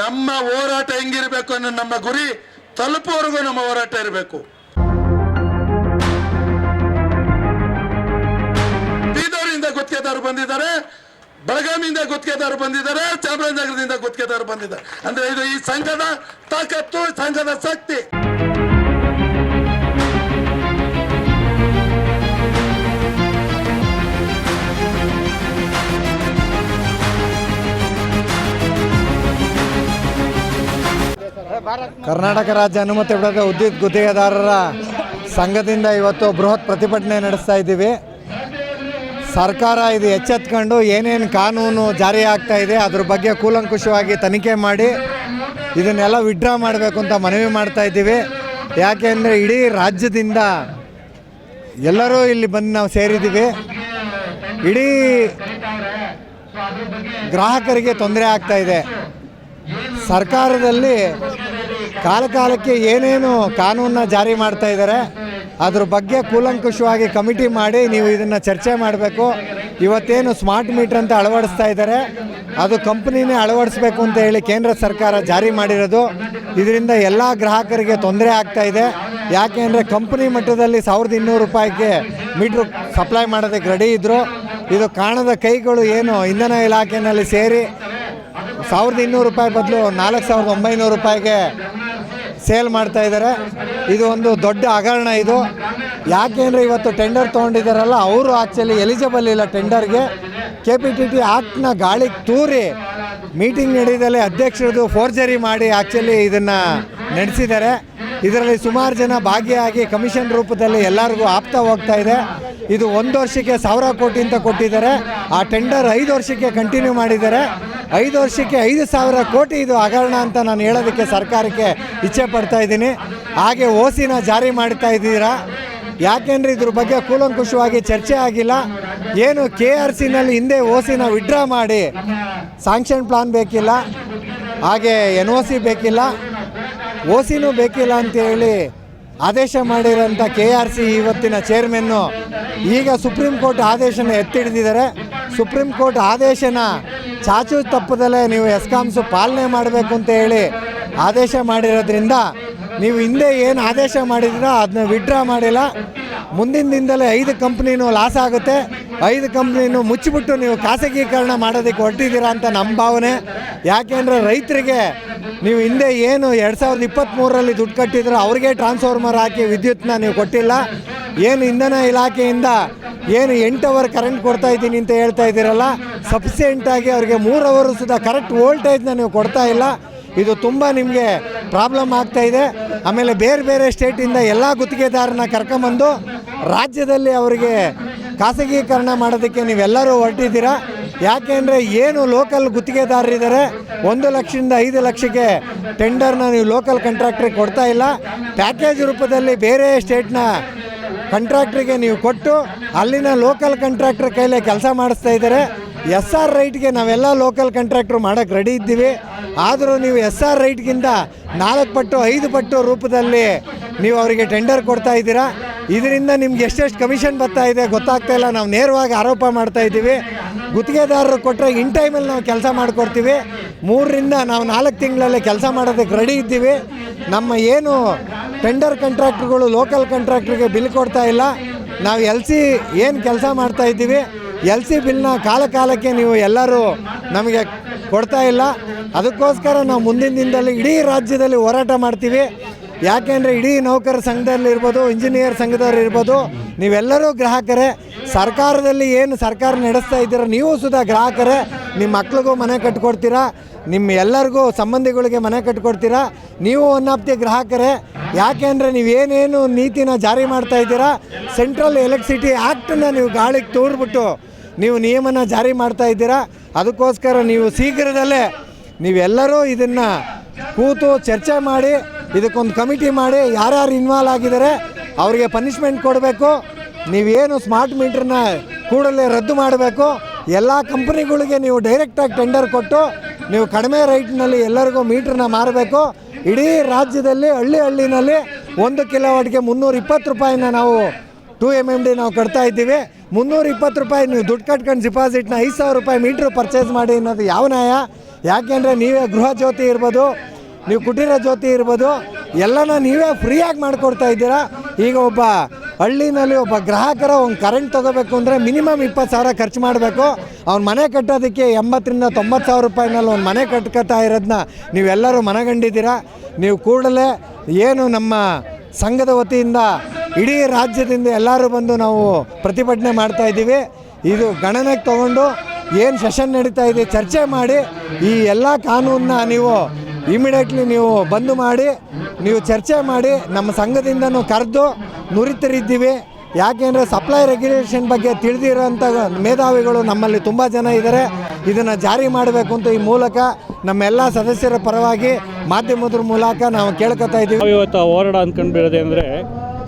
ನಮ್ಮ ಹೋರಾಟ ಹೆಂಗಿರ್ಬೇಕು ಅನ್ನೋ ನಮ್ಮ ಗುರಿ ತಲುಪುವವರೆಗೂ ನಮ್ಮ ಹೋರಾಟ ಇರಬೇಕು. ಬೀದರಿಂದ ಗುತ್ತಿಗೆದಾರರು ಬಂದಿದ್ದಾರೆ, ಬೆಳಗಾವಿಯಿಂದ ಗುತ್ತಿಗೆದಾರರು ಬಂದಿದ್ದಾರೆ, ಚಾಮರಾಜನಗರದಿಂದ ಗುತ್ತಿಗೆದಾರರು ಬಂದಿದ್ದಾರೆ. ಅಂದ್ರೆ ಇದು ಈ ಸಂಘದ ತಾಕತ್ತು, ಸಂಘದ ಶಕ್ತಿ. ಕರ್ನಾಟಕ ರಾಜ್ಯ ಅನುಮತಿ ಪಡೆದ ವಿದ್ಯುತ್ ಗುತ್ತಿಗೆದಾರರ ಸಂಘದಿಂದ ಇವತ್ತು ಬೃಹತ್ ಪ್ರತಿಭಟನೆ ನಡೆಸ್ತಾ ಇದ್ದೀವಿ. ಸರ್ಕಾರ ಇದು ಎಚ್ಚೆತ್ಕೊಂಡು ಏನೇನು ಕಾನೂನು ಜಾರಿ ಆಗ್ತಾ ಇದೆ, ಅದ್ರ ಬಗ್ಗೆ ಕೂಲಂಕುಷವಾಗಿ ತನಿಖೆ ಮಾಡಿ ಇದನ್ನೆಲ್ಲ ವಿಡ್ರಾ ಮಾಡಬೇಕು ಅಂತ ಮನವಿ ಮಾಡ್ತಾ ಇದ್ದೀವಿ. ಯಾಕೆಂದರೆ ಇಡೀ ರಾಜ್ಯದಿಂದ ಎಲ್ಲರೂ ಇಲ್ಲಿ ಬಂದು ನಾವು ಸೇರಿದ್ದೀವಿ. ಇಡೀ ಗ್ರಾಹಕರಿಗೆ ತೊಂದರೆ ಆಗ್ತಾ ಇದೆ. ಸರ್ಕಾರದಲ್ಲಿ ಕಾಲ ಕಾಲಕ್ಕೆ ಏನೇನು ಕಾನೂನನ್ನ ಜಾರಿ ಮಾಡ್ತಾ ಇದ್ದಾರೆ, ಅದ್ರ ಬಗ್ಗೆ ಕೂಲಂಕುಷವಾಗಿ ಕಮಿಟಿ ಮಾಡಿ ನೀವು ಇದನ್ನು ಚರ್ಚೆ ಮಾಡಬೇಕು. ಇವತ್ತೇನು ಸ್ಮಾರ್ಟ್ ಮೀಟರ್ ಅಂತ ಅಳವಡಿಸ್ತಾ ಇದ್ದಾರೆ, ಅದು ಕಂಪ್ನಿನೇ ಅಳವಡಿಸ್ಬೇಕು ಅಂತ ಹೇಳಿ ಕೇಂದ್ರ ಸರ್ಕಾರ ಜಾರಿ ಮಾಡಿರೋದು. ಇದರಿಂದ ಎಲ್ಲ ಗ್ರಾಹಕರಿಗೆ ತೊಂದರೆ ಆಗ್ತಾ ಇದೆ. ಯಾಕೆಂದರೆ ಕಂಪ್ನಿ ಮಟ್ಟದಲ್ಲಿ ಸಾವಿರದ ಇನ್ನೂರು ರೂಪಾಯಿಗೆ ಮೀಟ್ರ್ ಸಪ್ಲೈ ಮಾಡೋದಕ್ಕೆ ರೆಡಿ ಇದ್ದರು ಇದು ಕಾಣದ ಕೈಗಳು ಏನು ಇಂಧನ ಇಲಾಖೆಯಲ್ಲಿ ಸೇರಿ ಸಾವಿರದ ಇನ್ನೂರು ರೂಪಾಯಿ ಬದಲು ನಾಲ್ಕು ಸಾವಿರದ ಒಂಬೈನೂರು ರೂಪಾಯಿಗೆ ಸೇಲ್ ಮಾಡ್ತಾ ಇದ್ದಾರೆ. ಇದು ಒಂದು ದೊಡ್ಡ ಹಗರಣ ಇದು. ಯಾಕೆಂದರೆ ಇವತ್ತು ಟೆಂಡರ್ ತೊಗೊಂಡಿದ್ದಾರಲ್ಲ, ಅವರು ಆ್ಯಕ್ಚುಲಿ ಎಲಿಜಿಬಲ್ ಇಲ್ಲ ಟೆಂಡರ್ಗೆ ಕೆ ಪಿ ಟಿ ಟಿ ಆ್ಯಕ್ಟ್ನ ಗಾಳಿಗೆ ತೂರಿ. ಮೀಟಿಂಗ್ ನಡೆಯದಲ್ಲಿ ಅಧ್ಯಕ್ಷರದು ಫೋರ್ಜರಿ ಮಾಡಿ ಆ್ಯಕ್ಚುಲಿ ಇದನ್ನು ನಡೆಸಿದ್ದಾರೆ. ಇದರಲ್ಲಿ ಸುಮಾರು ಜನ ಭಾಗಿಯಾಗಿ ಕಮಿಷನ್ ರೂಪದಲ್ಲಿ ಎಲ್ಲರಿಗೂ ಆಪ್ತಾ ಹೋಗ್ತಾ ಇದೆ. ಇದು ಒಂದು ವರ್ಷಕ್ಕೆ ಸಾವಿರ ಕೋಟಿ ಅಂತ ಕೊಟ್ಟಿದ್ದಾರೆ. ಆ ಟೆಂಡರ್ ಐದು ವರ್ಷಕ್ಕೆ ಕಂಟಿನ್ಯೂ ಮಾಡಿದ್ದಾರೆ. ಐದು ವರ್ಷಕ್ಕೆ ಐದು ಸಾವಿರ ಕೋಟಿ ಇದು ಹಗರಣ ಅಂತ ನಾನು ಹೇಳೋದಕ್ಕೆ ಸರ್ಕಾರಕ್ಕೆ ಇಚ್ಛೆ ಪಡ್ತಾ ಇದ್ದೀನಿ. ಹಾಗೆ ಓಸಿನ ಜಾರಿ ಮಾಡ್ತಾ ಇದ್ದೀರಾ? ಯಾಕೆಂದರೆ ಇದ್ರ ಬಗ್ಗೆ ಕೂಲಂಕುಷವಾಗಿ ಚರ್ಚೆ ಆಗಿಲ್ಲ? ಏನು ಕೆ ಆರ್ ಸಿನಲ್ಲಿ ಹಿಂದೆ ಓಸಿನ ವಿಡ್ರಾ ಮಾಡಿ ಸಾಂಕ್ಷನ್ ಪ್ಲಾನ್ ಬೇಕಿಲ್ಲ? ಹಾಗೆ ಎನ್ ಒ ಸಿ ಬೇಕಿಲ್ಲ? ಓ ಸಿನೂ ಬೇಕಿಲ್ಲ ಅಂತೇಳಿ ಆದೇಶ ಮಾಡಿರೋಂಥ ಕೆ ಆರ್ ಸಿ ಇವತ್ತಿನ ಚೇರ್ಮನ್ನು ಈಗ ಸುಪ್ರೀಂ ಕೋರ್ಟ್ ಆದೇಶನ ಎತ್ತಿಡಿದಿದ್ದಾರೆ ಸುಪ್ರೀಂ ಕೋರ್ಟ್ ಆದೇಶನ ಚಾಚು ತಪ್ಪದಲ್ಲೇ ನೀವು ಎಸ್ಕಾಮ್ಸು ಪಾಲನೆ ಮಾಡಬೇಕು ಅಂತ ಹೇಳಿ ಆದೇಶ ಮಾಡಿರೋದ್ರಿಂದ ನೀವು ಹಿಂದೆ ಏನು ಆದೇಶ ಮಾಡಿದ್ರೋ ಅದನ್ನ ವಿಡ್ರಾ ಮಾಡಿಲ್ಲ. ಮುಂದಿನ ದಿನದಲ್ಲೇ ಐದು ಕಂಪ್ನಿನೂ ಲಾಸ್ ಆಗುತ್ತೆ. ಐದು ಕಂಪ್ನಿನೂ ಮುಚ್ಚಿಬಿಟ್ಟು ನೀವು ಖಾಸಗೀಕರಣ ಮಾಡೋದಕ್ಕೆ ಹೊರಟಿದ್ದೀರಾ ಅಂತ ನಮ್ಮ ಭಾವನೆ. ಯಾಕೆಂದರೆ ರೈತರಿಗೆ ನೀವು ಹಿಂದೆ ಏನು ಎರಡು ಸಾವಿರದ ಇಪ್ಪತ್ತ್ಮೂರರಲ್ಲಿ ದುಡ್ಡು ಕಟ್ಟಿದ್ರು ಅವ್ರಿಗೆ ಟ್ರಾನ್ಸ್ಫಾರ್ಮರ್ ಹಾಕಿ ವಿದ್ಯುತ್ನ ನೀವು ಕೊಟ್ಟಿಲ್ಲ. ಏನು ಇಂಧನ ಇಲಾಖೆಯಿಂದ ಏನು ಎಂಟು ಅವರ್ ಕರೆಂಟ್ ಕೊಡ್ತಾ ಇದ್ದೀನಿ ಅಂತ ಹೇಳ್ತಾ ಇದ್ದೀರಲ್ಲ ಸಫಿಸಿಯೆಂಟಾಗಿ ಅವರಿಗೆ ಮೂರು ಅವರು ಸುಧಾ ಕರೆಕ್ಟ್ ವೋಲ್ಟೇಜ್ನ ನೀವು ಕೊಡ್ತಾ ಇಲ್ಲ. ಇದು ತುಂಬ ನಿಮಗೆ ಪ್ರಾಬ್ಲಮ್ ಆಗ್ತಾ ಇದೆ. ಆಮೇಲೆ ಬೇರೆ ಬೇರೆ ಸ್ಟೇಟಿಂದ ಎಲ್ಲ ಗುತ್ತಿಗೆದಾರನ ಕರ್ಕೊಂಬಂದು ರಾಜ್ಯದಲ್ಲಿ ಅವರಿಗೆ ಖಾಸಗೀಕರಣ ಮಾಡೋದಕ್ಕೆ ನೀವೆಲ್ಲರೂ ಹೊರಟಿದ್ದೀರಾ? ಯಾಕೆಂದರೆ ಏನು ಲೋಕಲ್ ಗುತ್ತಿಗೆದಾರರಿದ್ದಾರೆ ಒಂದು ಲಕ್ಷದಿಂದ ಐದು ಲಕ್ಷಕ್ಕೆ ಟೆಂಡರ್ನ ನೀವು ಲೋಕಲ್ ಕಾಂಟ್ರಾಕ್ಟ್ರಿಗೆ ಕೊಡ್ತಾ ಇಲ್ಲ. ಪ್ಯಾಕೇಜ್ ರೂಪದಲ್ಲಿ ಬೇರೆ ಸ್ಟೇಟ್ನ ಕಾಂಟ್ರಾಕ್ಟ್ರಿಗೆ ನೀವು ಕೊಟ್ಟು ಅಲ್ಲಿನ ಲೋಕಲ್ ಕಂಟ್ರಾಕ್ಟ್ರ್ ಕೈಲೇ ಕೆಲಸ ಮಾಡಿಸ್ತಾ ಇದ್ದಾರೆ. ಎಸ್ ಆರ್ ರೈಟ್ಗೆ ನಾವೆಲ್ಲ ಲೋಕಲ್ ಕಾಂಟ್ರಾಕ್ಟ್ರು ಮಾಡೋಕ್ಕೆ ರೆಡಿ ಇದ್ದೀವಿ. ಆದರೂ ನೀವು ಎಸ್ ಆರ್ ರೈಟ್ಗಿಂತ ನಾಲ್ಕು ಪಟ್ಟು, ಐದು ಪಟ್ಟು ರೂಪದಲ್ಲಿ ನೀವು ಅವರಿಗೆ ಟೆಂಡರ್ ಕೊಡ್ತಾ ಇದ್ದೀರಾ. ಇದರಿಂದ ನಿಮ್ಗೆ ಎಷ್ಟೆಷ್ಟು ಕಮಿಷನ್ ಬರ್ತಾ ಇದೆ ಗೊತ್ತಾಗ್ತಾ ಇಲ್ಲ. ನಾವು ನೇರವಾಗಿ ಆರೋಪ ಮಾಡ್ತಾ ಇದ್ದೀವಿ. ಗುತ್ತಿಗೆದಾರರು ಕೊಟ್ಟರೆ ಇನ್ ಟೈಮಲ್ಲಿ ನಾವು ಕೆಲಸ ಮಾಡಿಕೊಡ್ತೀವಿ. ಮೂರರಿಂದ ನಾವು ನಾಲ್ಕು ತಿಂಗಳಲ್ಲಿ ಕೆಲಸ ಮಾಡೋದಕ್ಕೆ ರೆಡಿ ಇದ್ದೀವಿ. ನಮ್ಮ ಏನು ಟೆಂಡರ್ ಕಾಂಟ್ರಾಕ್ಟ್ರುಗಳು ಲೋಕಲ್ ಕಾಂಟ್ರಾಕ್ಟ್ರಿಗೆ ಬಿಲ್ ಕೊಡ್ತಾ ಇಲ್ಲ. ನಾವು ಎಲ್ ಸಿ ಏನು ಕೆಲಸ ಮಾಡ್ತಾ ಇದ್ದೀವಿ. ಎಲ್ ಸಿ ಬಿಲ್ನ ಕಾಲ ಕಾಲಕ್ಕೆ ನೀವು ಎಲ್ಲರೂ ನಮಗೆ ಕೊಡ್ತಾ ಇಲ್ಲ. ಅದಕ್ಕೋಸ್ಕರ ನಾವು ಮುಂದಿನ ದಿನದಲ್ಲಿ ಇಡೀ ರಾಜ್ಯದಲ್ಲಿ ಹೋರಾಟ ಮಾಡ್ತೀವಿ. ಯಾಕೆಂದರೆ ಇಡೀ ನೌಕರ ಸಂಘದಲ್ಲಿರ್ಬೋದು ಇಂಜಿನಿಯರ್ ಸಂಘದವ್ರು ಇರ್ಬೋದು, ನೀವೆಲ್ಲರೂ ಗ್ರಾಹಕರೇ. ಸರ್ಕಾರದಲ್ಲಿ ಏನು ಸರ್ಕಾರ ನಡೆಸ್ತಾ ಇದ್ದೀರ? ನೀವು ಸುಧಾ ಗ್ರಾಹಕರೇ ನಿಮ್ಮ ಮಕ್ಳಿಗೂ ಮನೆ ಕಟ್ಕೊಡ್ತೀರಾ? ನಿಮ್ಮ ಎಲ್ಲರಿಗೂ ಸಂಬಂಧಿಗಳಿಗೆ ಮನೆ ಕಟ್ಕೊಡ್ತೀರಾ? ನೀವು ಒನ್ ಆಫ್ ದಿ ಗ್ರಾಹಕರೇ. ಯಾಕೆಂದರೆ ನೀವೇನೇನು ನೀತಿನ ಜಾರಿ ಮಾಡ್ತಾ ಇದ್ದೀರಾ? ಸೆಂಟ್ರಲ್ ಎಲೆಕ್ಟ್ರಿಸಿಟಿ ಆ್ಯಕ್ಟನ್ನು ನೀವು ಗಾಳಿಗೆ ತೋರ್ಬಿಟ್ಟು ನೀವು ನಿಯಮನ ಜಾರಿ ಮಾಡ್ತಾ ಇದ್ದೀರಾ? ಅದಕ್ಕೋಸ್ಕರ ನೀವು ಶೀಘ್ರದಲ್ಲೇ ನೀವೆಲ್ಲರೂ ಇದನ್ನು ಕೂತು ಚರ್ಚೆ ಮಾಡಿ, ಇದಕ್ಕೊಂದು ಕಮಿಟಿ ಮಾಡಿ, ಯಾರ್ಯಾರು ಇನ್ವಾಲ್ವ್ ಆಗಿದ್ದಾರೆ, ಅವರಿಗೆ ಪನಿಷ್ಮೆಂಟ್ ಕೊಡಬೇಕು. ನೀವೇನು ಸ್ಮಾರ್ಟ್ ಮೀಟ್ರನ್ನ ಕೂಡಲೇ ರದ್ದು ಮಾಡಬೇಕು, ಎಲ್ಲ ಕಂಪ್ನಿಗಳಿಗೆ ನೀವು ಡೈರೆಕ್ಟಾಗಿ ಟೆಂಡರ್ ಕೊಟ್ಟು, ನೀವು ಕಡಿಮೆ ರೈಟ್ನಲ್ಲಿ ಎಲ್ಲರಿಗೂ ಮೀಟ್ರನ್ನ ಮಾರಬೇಕು. ಇಡೀ ರಾಜ್ಯದಲ್ಲಿ ಹಳ್ಳಿ ಹಳ್ಳಿನಲ್ಲಿ ಒಂದು ಕಿಲೋವಾಟ್ಗೆ ಮುನ್ನೂರ ಇಪ್ಪತ್ತು ರೂಪಾಯಿನ ನಾವು ಟು ಎಂ ಎಂ ಡಿ ನಾವು ಕಟ್ತಾ ಇದ್ದೀವಿ. ಮುನ್ನೂರ ಇಪ್ಪತ್ತು ರೂಪಾಯಿ ನೀವು ದುಡ್ಡು ಕಟ್ಕೊಂಡು ಡಿಪಾಸಿಟ್ನ ಐದು ಸಾವಿರ ರೂಪಾಯಿ ಮೀಟ್ರ್ ಪರ್ಚೇಸ್ ಮಾಡಿ ಅನ್ನೋದು ಯಾವ ನ್ಯಾಯ? ಯಾಕೆಂದರೆ ನೀವೇ ಗೃಹ ಜ್ಯೋತಿ ಇರ್ಬೋದು, ನೀವು ಕುಟೀರ ಜ್ಯೋತಿ ಇರ್ಬೋದು, ಎಲ್ಲನ ನೀವೇ ಫ್ರೀಯಾಗಿ ಮಾಡಿಕೊಡ್ತಾ ಇದ್ದೀರಾ. ಈಗ ಒಬ್ಬ ಹಳ್ಳಿನಲ್ಲಿ ಒಬ್ಬ ಗ್ರಾಹಕರ ಒಂದು ಕರೆಂಟ್ ತೊಗೋಬೇಕು ಅಂದರೆ ಮಿನಿಮಮ್ ಇಪ್ಪತ್ತು ಸಾವಿರ ಖರ್ಚು ಮಾಡಬೇಕು. ಅವ್ನ ಮನೆ ಕಟ್ಟೋದಕ್ಕೆ ಎಂಬತ್ತರಿಂದ ತೊಂಬತ್ತು ಸಾವಿರ ರೂಪಾಯಿನಲ್ಲಿ ಒಂದು ಮನೆ ಕಟ್ಕೊತಾ ಇರೋದನ್ನ ನೀವೆಲ್ಲರೂ ಮನಗಂಡಿದ್ದೀರಾ? ನೀವು ಕೂಡಲೇ ಏನು ನಮ್ಮ ಸಂಘದ ವತಿಯಿಂದ ಇಡೀ ರಾಜ್ಯದಿಂದ ಎಲ್ಲರೂ ಬಂದು ನಾವು ಪ್ರತಿಭಟನೆ ಮಾಡ್ತಾ ಇದ್ದೀವಿ. ಇದು ಗಣನೆಗೆ ತಗೊಂಡು ಏನು ಸೆಷನ್ ನಡೀತಾ ಇದೆ ಚರ್ಚೆ ಮಾಡಿ ಈ ಎಲ್ಲ ಕಾನೂನನ್ನ ನೀವು ಇಮಿಡಿಯೇಟ್ಲಿ ನೀವು ಬಂದು ಮಾಡಿ, ನೀವು ಚರ್ಚೆ ಮಾಡಿ, ನಮ್ಮ ಸಂಘದಿಂದನೂ ಕರೆದು ನುರಿತರಿದ್ದೀವಿ. ಯಾಕೆಂದರೆ ಸಪ್ಲೈ ರೆಗ್ಯುಲೇಷನ್ ಬಗ್ಗೆ ತಿಳಿದಿರೋಂಥ ಮೇಧಾವಿಗಳು ನಮ್ಮಲ್ಲಿ ತುಂಬ ಜನ ಇದ್ದಾರೆ. ಇದನ್ನು ಜಾರಿ ಮಾಡಬೇಕು ಅಂತ ಈ ಮೂಲಕ ನಮ್ಮೆಲ್ಲ ಸದಸ್ಯರ ಪರವಾಗಿ ಮಾಧ್ಯಮದ ಮೂಲಕ ನಾವು ಕೇಳ್ಕೊತಾ ಇದ್ದೀವಿ. ಇವತ್ತು ಹೋರಾಡ ಅಂದ್ಕೊಂಡ್ಬಿಡೋದು ಅಂದರೆ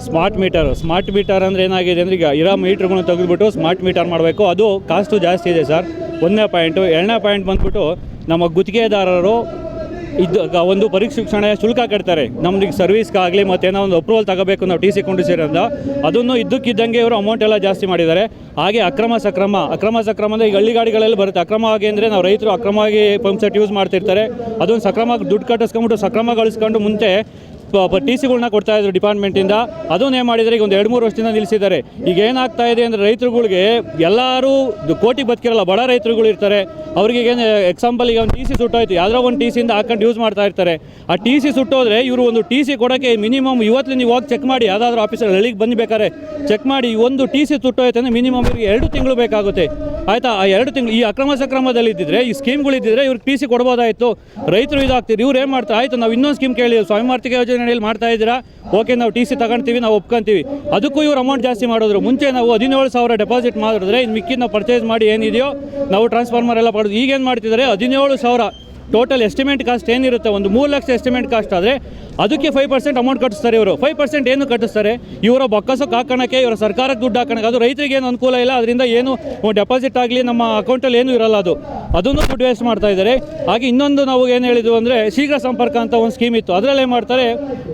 ಸ್ಮಾರ್ಟ್ ಮೀಟರ್ ಸ್ಮಾರ್ಟ್ ಮೀಟರ್ ಅಂದರೆ ಏನಾಗಿದೆ ಅಂದರೆ ಈಗ ಇರೋ ಮೀಟ್ರ್ಗಳನ್ನ ತೆಗೆದುಬಿಟ್ಟು ಸ್ಮಾರ್ಟ್ ಮೀಟರ್ ಮಾಡಬೇಕು. ಅದು ಕಾಸ್ಟು ಜಾಸ್ತಿ ಇದೆ ಸರ್. ಒಂದನೇ ಪಾಯಿಂಟು ಎರಡನೇ ಪಾಯಿಂಟ್ ಬಂದ್ಬಿಟ್ಟು ನಮ್ಮ ಗುತ್ತಿಗೆದಾರರು ಇದು ಒಂದು ಒಂದು ಶಿಕ್ಷಣ ಶುಲ್ಕ ಕಟ್ತಾರೆ. ನಮ್ಗೆ ಸರ್ವಿಸ್ಗಾಗಲಿ ಮತ್ತೇನೋ ಒಂದು ಅಪ್ರೂವಲ್ ತಗೋಬೇಕು ನಾವು ಟಿ ಸಿ ಕೊಂಡಿಸಿರೋದ್ರಿಂದ ಅದನ್ನು ಇದ್ದಕ್ಕಿದ್ದಂಗೆ ಇವರು ಅಮೌಂಟ್ ಎಲ್ಲ ಜಾಸ್ತಿ ಮಾಡಿದ್ದಾರೆ. ಹಾಗೆ ಅಕ್ರಮ ಸಕ್ರಮ ಅಕ್ರಮ ಸಕ್ರಮ ಅಂದರೆ ಈಗ ಹಳ್ಳಿ ಗಾಡಿಗಳಲ್ಲಿ ಬರುತ್ತೆ. ಅಕ್ರಮವಾಗಿ ಅಂದರೆ ನಾವು ರೈತರು ಅಕ್ರಮವಾಗಿ ಪಂಪ್ ಸೆಟ್ ಯೂಸ್ ಮಾಡ್ತಿರ್ತಾರೆ. ಅದೊಂದು ಸಕ್ರಮ ದುಡ್ಡು ಕಟ್ಟಿಸ್ಕೊಂಬಿಟ್ಟು ಸಕ್ರಮ ಗಳಿಸ್ಕೊಂಡು ಮುಂಚೆ ಟಿ ಸಿಗಳನ್ನ ಕೊಡ್ತಾ ಇದ್ರು ಡಿಪಾರ್ಟ್ಮೆಂಟಿಂದ. ಅದನ್ನ ಏನು ಮಾಡಿದ್ದಾರೆ ಈಗ ಒಂದು ಎರಡು ಮೂರು ವರ್ಷದಿಂದ ನಿಲ್ಲಿಸಿದ್ದಾರೆ. ಈಗ ಏನಾಗ್ತಾ ಇದೆ ಅಂದರೆ ರೈತರುಗಳಿಗೆ ಎಲ್ಲರೂ ಕೋಟಿ ಬದುಕಿರಲ್ಲ, ಬಡ ರೈತರುಗಳು ಇರ್ತಾರೆ. ಅವ್ರಿಗೆ ಏನು ಎಕ್ಸಾಂಪಲ್ ಈಗ ಒಂದು ಟಿ ಸಿ ಸುಟ್ಟೋಯ್ತು, ಯಾವ್ದೋ ಒಂದು ಟಿ ಸಿಯಿಂದ ಹಾಕೊಂಡು ಯೂಸ್ ಮಾಡ್ತಾ ಇರ್ತಾರೆ. ಆ ಟಿ ಸಿ ಸುಟ್ಟೋದ್ರೆ ಇವರು ಒಂದು ಟಿ ಸಿ ಕೊಡೋಕ್ಕೆ ಮಿನಿಮಮ್ ಇವತ್ತು ನೀವು ಹೋಗಿ ಚೆಕ್ ಮಾಡಿ, ಯಾವುದಾದ್ರೂ ಆಫೀಸರ್ ಹಳ್ಳಿಗೆ ಬಂದು ಚೆಕ್ ಮಾಡಿ ಒಂದು ಟಿ ಸಿ ಸುಟ್ಟೋಯ್ತು ಅಂದರೆ ಮಿನಿಮಮ್ ಇವ್ರಿಗೆ ಎರಡು ತಿಂಗಳು ಬೇಕಾಗುತ್ತೆ. ಆಯ್ತಾ, ಆ ಎರಡು ತಿಂಗಳು ಈ ಅಕ್ರಮ ಸಕ್ರಮದಲ್ಲಿ ಇದ್ದಿದ್ರೆ, ಈ ಸ್ಕೀಮ್ಗಳಿದ್ದಿದ್ರೆ ಇವ್ರಿಗೆ ಟಿ ಸಿ ಕೊಡ್ಬೋದಾಯಿತು. ರೈತರು ಇದಾಗ್ತಿದ್ರು ಇವ್ರು ಏನು ಮಾಡ್ತಾರೆ ಆಯಿತು, ನಾವು ಇನ್ನೊಂದು ಸ್ಕೀಮ್ ಕೇಳಿ ಸ್ವಾಮಿಮಾರ್ತಿಕ ಯೋಜನೆಯಲ್ಲಿ ಮಾಡ್ತಾ ಇದ್ದೀರಾ? ಓಕೆ ನಾವು ಟಿ ಸಿ ತಗೊಂತೀವಿ, ನಾವು ಒಪ್ಕೊಂತೀವಿ. ಅದಕ್ಕೂ ಇವ್ರು ಅಮೌಂಟ್ ಜಾಸ್ತಿ ಮಾಡಿದ್ರು. ಮುಂಚೆ ನಾವು ಹದಿನೇಳು ಸಾವಿರ ಡೆಪಾಸಿಟ್ ಮಾಡಿದ್ರೆ ಇನ್ನು ಮಿಕ್ಕಿನ ನಾವು ಪರ್ಚೇಸ್ ಮಾಡಿ ಏನಿದೆಯೋ, ನಾವು ಟ್ರಾನ್ಸ್ಫಾರ್ಮರ್ ಎಲ್ಲ ಪಡೆದು, ಈಗೇನು ಮಾಡ್ತಿದ್ದಾರೆ? ಹದಿನೇಳು ಸಾವಿರ. ಟೋಟಲ್ ಎಸ್ಟಿಮೇಟ್ ಕಾಸ್ಟ್ ಏನಿರುತ್ತೆ? ಒಂದು ಮೂರು ಲಕ್ಷ ಎಸ್ಟಿಮೇಟ್ ಕಾಸ್ಟ್ ಆದರೆ ಅದಕ್ಕೆ ಫೈವ್ ಪರ್ಸೆಂಟ್ ಅಮೌಂಟ್ ಕಟ್ಟಿಸ್ತಾರೆ ಇವರು. ಫೈವ್ ಪರ್ಸೆಂಟ್ ಏನು ಕಟ್ಟಿಸ್ತಾರೆ? ಇವರ ಬೊಕ್ಕಸಕ್ಕೆ ಹಾಕೋಣಕ್ಕೆ ಇವರ ಸರ್ಕಾರಕ್ಕೆ ದುಡ್ಡು ಹಾಕೋಣಕ್ಕೆ. ಅದು ರೈತರಿಗೆ ಏನು ಅನುಕೂಲ ಇಲ್ಲ. ಅದರಿಂದ ಏನು ಡೆಪಾಸಿಟ್ ಆಗಲಿ ನಮ್ಮ ಅಕೌಂಟಲ್ಲಿ ಏನೂ ಇರಲ್ಲ ಅದು. ಅದನ್ನು ದುಡ್ಡು ವೇಸ್ಟ್ ಮಾಡ್ತಾ ಇದ್ದಾರೆ. ಹಾಗೆ ಇನ್ನೊಂದು ನಾವು ಏನು ಹೇಳಿದ್ವು ಅಂದರೆ ಶೀಘ್ರ ಸಂಪರ್ಕ ಅಂತ ಒಂದು ಸ್ಕೀಮ್ ಇತ್ತು. ಅದರಲ್ಲಿ ಮಾಡ್ತಾರೆ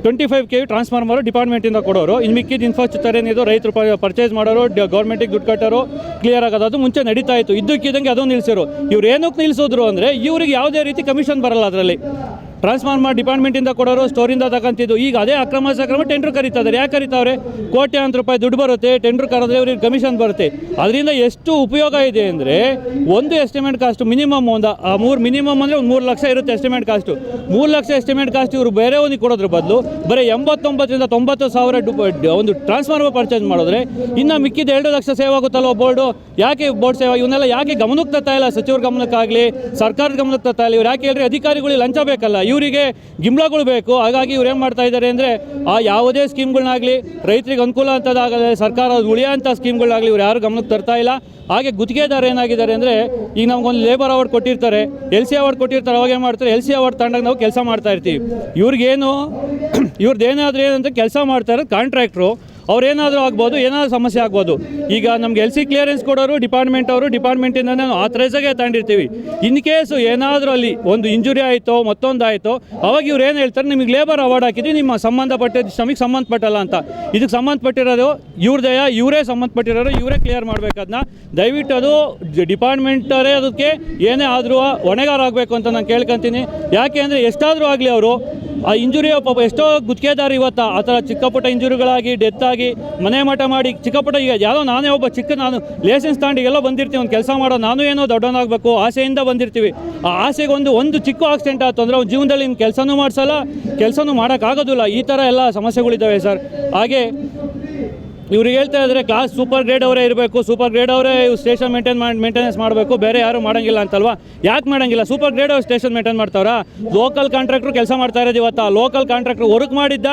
ಟ್ವೆಂಟಿ ಫೈವ್ ಕೆ ಟ್ರಾನ್ಸ್ಫಾರ್ಮರ್ ಡಿಪಾರ್ಟ್ಮೆಂಟಿಂದ ಕೊಡೋರು. ಇನ್ನು ಮಿಕ್ಕಿದ ಇನ್ಫ್ರಾಸ್ಟ್ರಕ್ಚರ್ ಏನಿದ್ರು ರೈತರು ಪರ್ಚೇಸ್ ಮಾಡೋರು ಗೌರ್ಮೆಂಟಿಗೆ ದುಡ್ಡು ಕಟ್ಟೋರು ಕ್ಲಿಯರ್ ಆಗೋದು. ಅದು ಮುಂಚೆ ನಡೀತಾ ಇತ್ತು. ಇದ್ದಕ್ಕಿದ್ದಂಗೆ ಅದನ್ನು ನಿಲ್ಲಿಸಿರು ಇವ್ರು ಏನಕ್ಕೆ ನಿಲ್ಲಿಸಿದ್ರು ಅಂದರೆ ಇವ್ರಿಗೆ ಯಾವುದೇ ರೀತಿ ಕಮಿಷನ್ ಬರಲ್ಲ ಅದರಲ್ಲಿ. ಟ್ರಾನ್ಸ್ಫಾರ್ಮರ್ ಡಿಪಾರ್ಟ್ಮೆಂಟಿಂದ ಕೊಡೋರು ಸ್ಟೋರಿಂದ ತಗೊಂತಿದ್ದು. ಈಗ ಅದೇ ಅಕ್ರಮ ಸಕ್ರಮ ಟೆಂಡರ್ ಕರೀತಾ ಇದ್ದಾರೆ. ಯಾಕೆ ಕರೀತಾವ್ರೆ ಕೋಟ್ಯಾಂತರ ರೂಪಾಯಿ ದುಡ್ಡು ಬರುತ್ತೆ, ಟೆಂಡರ್ ಕರೆದ್ರೆ ಇವ್ರಿಗೆ ಕಮಿಷನ್ ಬರುತ್ತೆ. ಅದರಿಂದ ಎಷ್ಟು ಉಪಯೋಗ ಇದೆ ಅಂದರೆ ಒಂದು ಎಸ್ಟಿಮೇಟ್ ಕಾಸ್ಟು ಮಿನಿಮಮ್ ಒಂದು ಮೂರು ಮಿನಿಮಮ್ ಅಂದರೆ ಒಂದು ಮೂರು ಲಕ್ಷ ಇರುತ್ತೆ ಎಸ್ಟಿಮೇಟ್ ಕಾಸ್ಟು. ಮೂರು ಲಕ್ಷ ಎಸ್ಟಿಮೇಟ್ ಕಾಸ್ಟ್ ಇವರು ಬೇರೆ ಒಂದು ಕೊಡೋದ್ರ ಬದಲು ಬರೀ ಎಂಬತ್ತೊಂಬತ್ತರಿಂದ ತೊಂಬತ್ತು ಸಾವಿರ ಒಂದು ಟ್ರಾನ್ಸ್ಫಾರ್ಮರ್ ಪರ್ಚೇಸ್ ಮಾಡಿದ್ರೆ ಇನ್ನು ಮಿಕ್ಕಿದ ಎರಡು ಲಕ್ಷ ಸೇವ್ ಆಗುತ್ತಲ್ಲ ಬೋರ್ಡು? ಯಾಕೆ ಬೋರ್ಡ್ ಸೇವ್ ಇವನ್ನೆಲ್ಲ ಯಾಕೆ ಗಮನಕ್ಕೆ ತರ್ತಾ ಇಲ್ಲ? ಸಚಿವರ ಗಮನಕ್ಕಾಗಲಿ, ಸರ್ಕಾರದ ಗಮನಕ್ಕೆ ತರ್ತಾ ಇಲ್ಲ? ಇವ್ರು ಯಾಕೆ ಹೇಳಿದ್ರೆ ಅಧಿಕಾರಿಗಳಿಗೆ ಲಂಚ ಬೇಕಲ್ಲ. ಇವರಿಗೆ ಗಿಂಬ್ಳಗಳು ಬೇಕು. ಹಾಗಾಗಿ ಇವ್ರು ಏನು ಮಾಡ್ತಾ ಇದ್ದಾರೆ ಅಂದರೆ ಆ ಯಾವುದೇ ಸ್ಕೀಮ್ಗಳನ್ನಾಗಲಿ ರೈತರಿಗೆ ಅನುಕೂಲ ಅಂತದಾಗಲಿ ಸರ್ಕಾರ ಉಳಿಯೋಂಥ ಸ್ಕೀಮ್ಗಳಾಗಲಿ ಇವ್ರು ಯಾರು ಗಮನಕ್ಕೆ ತರ್ತಾ ಇಲ್ಲ. ಹಾಗೆ ಗುತ್ತಿಗೆದಾರ ಏನಾಗಿದ್ದಾರೆ ಅಂದರೆ ಈಗ ನಮ್ಗೊಂದು ಲೇಬರ್ ಅವಾರ್ಡ್ ಕೊಟ್ಟಿರ್ತಾರೆ. ಎಲ್ ಸಿ ಅವಾರ್ಡ್ ಕೊಟ್ಟಿರ್ತಾರೆ. ಅವಾಗ ಏನು ಮಾಡ್ತಾರೆ? ಎಲ್ ಸಿ ಅವಾರ್ಡ್ ತಗೊಂಡಾಗ ನಾವು ಕೆಲಸ ಮಾಡ್ತಾ ಇರ್ತೀವಿ. ಇವ್ರಿಗೇನು ಇವ್ರದ್ದು ಏನಾದರೂ ಏನಂತ ಕೆಲಸ ಮಾಡ್ತಾ ಇರೋದು ಕಾಂಟ್ರಾಕ್ಟ್ರು ಅವ್ರೇನಾದರೂ ಆಗ್ಬೋದು, ಏನಾದರೂ ಸಮಸ್ಯೆ ಆಗ್ಬೋದು. ಈಗ ನಮ್ಗೆ ಎಲ್ ಸಿ ಕ್ಲಿಯರೆನ್ಸ್ ಕೊಡೋರು ಡಿಪಾರ್ಟ್ಮೆಂಟ್ ಅವರು ಡಿಪಾರ್ಟ್ಮೆಂಟಿಂದ ನಾವು ಆಥರೈಸಾಗೆ ತಗೊಂಡಿರ್ತೀವಿ. ಇನ್ ಕೇಸು ಏನಾದರೂ ಅಲ್ಲಿ ಒಂದು ಇಂಜುರಿ ಆಯಿತೋ ಮತ್ತೊಂದು ಆಯಿತೋ ಅವಾಗ ಇವ್ರು ಏನು ಹೇಳ್ತಾರೆ, ನಿಮಗೆ ಲೇಬರ್ ಅವಾರ್ಡ್ ಹಾಕಿದ್ವಿ, ನಿಮ್ಮ ಸಂಬಂಧಪಟ್ಟ ಶ್ರಮಿಗೆ ಸಂಬಂಧಪಟ್ಟಲ್ಲ ಅಂತ. ಇದಕ್ಕೆ ಸಂಬಂಧಪಟ್ಟಿರೋದು ಇವ್ರದಯ ಇವರೇ ಸಂಬಂಧಪಟ್ಟಿರೋರು, ಇವರೇ ಕ್ಲಿಯರ್ ಮಾಡಬೇಕದನ್ನ ದಯವಿಟ್ಟು ಅದು ಡಿಪಾರ್ಟ್ಮೆಂಟರೇ ಅದಕ್ಕೆ ಏನೇ ಆದರೂ ಹೊಣೆಗಾರ ಆಗಬೇಕು ಅಂತ ನಾನು ಕೇಳ್ಕೊತೀನಿ. ಯಾಕೆ ಅಂದರೆ ಎಷ್ಟಾದರೂ ಆಗಲಿ ಅವರು ಆ ಇಂಜುರಿ ಪಾಪ ಎಷ್ಟೋ ಗುತ್ತಿಗೆದಾರ ಇವತ್ತು ಆ ಥರ ಚಿಕ್ಕ ಪುಟ್ಟ ಇಂಜುರಿಗಳಾಗಿ ಡೆತ್ ಆಗಿ ಮನೆ ಮಠ ಮಾಡಿ ಚಿಕ್ಕಪುಟ್ಟ ಈಗ ಯಾರೋ ನಾನೇ ಒಬ್ಬ ಚಿಕ್ಕ, ನಾನು ಲೈಸೆನ್ಸ್ ತಗೊಂಡು ಎಲ್ಲ ಬಂದಿರ್ತೀವಿ, ಒಂದು ಕೆಲಸ ಮಾಡೋ ನಾನು ಏನೋ ದೊಡ್ಡವನಾಗಬೇಕು, ಆಸೆಯಿಂದ ಬಂದಿರ್ತೀವಿ. ಆ ಆಸೆಗೆ ಒಂದು ಒಂದು ಚಿಕ್ಕ ಆಕ್ಸಿಡೆಂಟ್ ಆಯ್ತು ಅಂದರೆ ಅವ್ನ ಜೀವನದಲ್ಲಿ ಇನ್ನು ಕೆಲಸನೂ ಮಾಡಿಸಲ್ಲ, ಕೆಲಸನೂ ಮಾಡೋಕ್ಕಾಗೋದಿಲ್ಲ. ಈ ಥರ ಎಲ್ಲ ಸಮಸ್ಯೆಗಳಿದ್ದಾವೆ ಸರ್. ಹಾಗೆ ಇವ್ರಿಗೆ ಹೇಳ್ತಾ ಇದ್ದಾರೆ ಕ್ಲಾಸ್ ಸೂಪರ್ ಗ್ರೇಡ್ ಅವರೇ ಇರಬೇಕು ಸೂಪರ್ ಗ್ರೇಡ್ ಅವರೇ ಸ್ಟೇಷನ್ ಮೇಂಟೈನ್ ಮಾಡಿ ಮೇಂಟೆನೆನ್ಸ್ ಮಾಡಬೇಕು, ಬೇರೆ ಯಾರು ಮಾಡೋಂಗಿಲ್ಲ ಅಂತಲ್ವಾ? ಯಾಕೆ ಮಾಡೋಂಗಿಲ್ಲ? ಸೂಪರ್ ಗ್ರೇಡ್ ಅವ್ರು ಸ್ಟೇಷನ್ ಮೇಂಟೈನ್ ಮಾಡ್ತಾವ್ರಾ? ಲೋಕಲ್ ಕಾಂಟ್ರಾಕ್ಟ್ರು ಕೆಲಸ ಮಾಡ್ತಾ ಇರೋದು ಇವತ್ತು. ಲೋಕಲ್ ಕಾಂಟ್ರಾಕ್ಟ್ರು ವರ್ಕ್ ಮಾಡಿದ್ದ,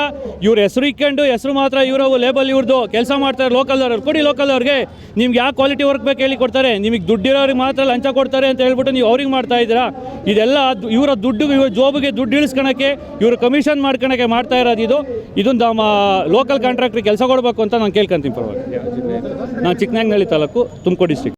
ಇವ್ರ ಹೆಸರು ಇಕ್ಕೊಂಡು ಹೆಸರು ಮಾತ್ರ ಇವರು ಲೇಬಲ್ ಇವ್ರದ್ದು ಕೆಲಸ ಮಾಡ್ತಾರೆ ಲೋಕಲ್ ಅವ್ರು ಕೊಡಿ ಲೋಕಲ್ ಅವ್ರಿಗೆ ನಿಮ್ಗೆ ಯಾವ ಕ್ವಾಲಿಟಿ ವರ್ಕ್ ಬೇಕು ಹೇಳಿ ಕೊಡ್ತಾರೆ. ನಿಮಗೆ ದುಡ್ಡಿರೋರಿಗೆ ಮಾತ್ರ ಲಂಚ ಕೊಡ್ತಾರೆ ಅಂತ ಹೇಳ್ಬಿಟ್ಟು ನೀವು ಅವ್ರಿಗೆ ಮಾಡ್ತಾ ಇದ್ದೀರಾ? ಇದೆಲ್ಲ ಇವರ ದುಡ್ಡು, ಇವ್ರ ಜೋಬಿಗೆ ದುಡ್ಡು ಇಳಿಸ್ಕೊಳಕ್ಕೆ ಇವರು ಕಮಿಷನ್ ಮಾಡ್ಕೊಳಕ್ಕೆ ಮಾಡ್ತಾ ಇರೋದು ಇದು. ಇದೊಂದು ಲೋಕಲ್ ಕಾಂಟ್ರಾಕ್ಟ್ರಿಗೆ ಕೆಲಸ ಕೊಡಬೇಕು ಅಂತ ನಾನು ಕೇಳ್ಕೊಂತೀನಿ ಪರವಾಗಿ? ನಾನು ಚಿಕ್ಕನಾಗ್ನಳ್ಳಿ ತಾಲೂಕು ತುಮಕೂರು ಡಿಸ್ಟಿಕ್